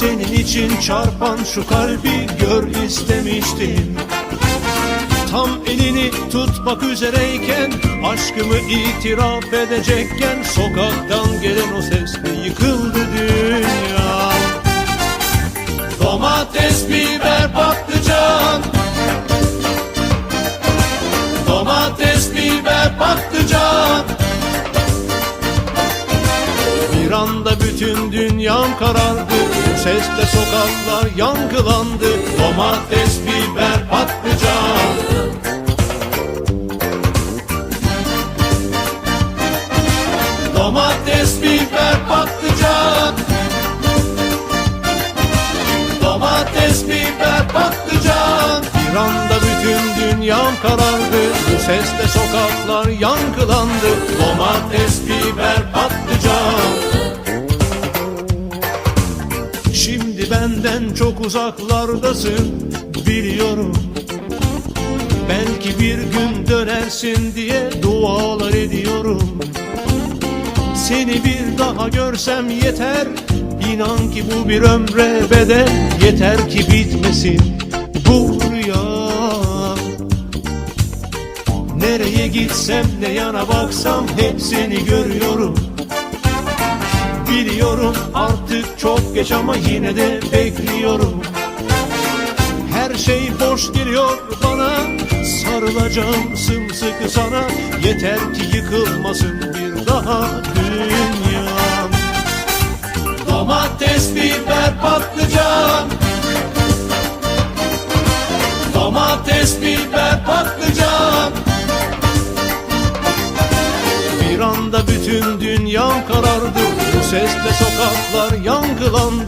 Senin için çarpan şu kalbi gör istemiştim. Tam elini tutmak üzereyken Aşkımı itiraf edecekken Sokaktan gelen o sesle yıkıldı dünya? Domates, biber, patlıcan. Domates, biber, patlıcan. Bir anda bütün dünyam karardı sesle sokaklar yankılandı. Domates, biber, patlıcan. Domates, biber, patlıcan. Domates, biber, patlıcan. Bir anda bütün dünyam karardı. Bu sesle sokaklar yankılandı. Domates, biber, patlıcan benden çok uzaklardasın biliyorum. Belki bir gün dönersin diye dualar ediyorum. Seni bir daha görsem yeter İnan ki bu bir ömre bedel. Yeter ki bitmesin bu rüya. Nereye gitsem ne yana baksam hep seni görüyorum geç ama yine de bekliyorum. Her şey boş geliyor bana. Sarılacağım sımsıkı sana. Yeter ki yıkılmasın bir daha dünyam. Domates, biber, patlıcan. Domates, biber, bütün dünyam karardı. Bu sesle sokaklar yankılandı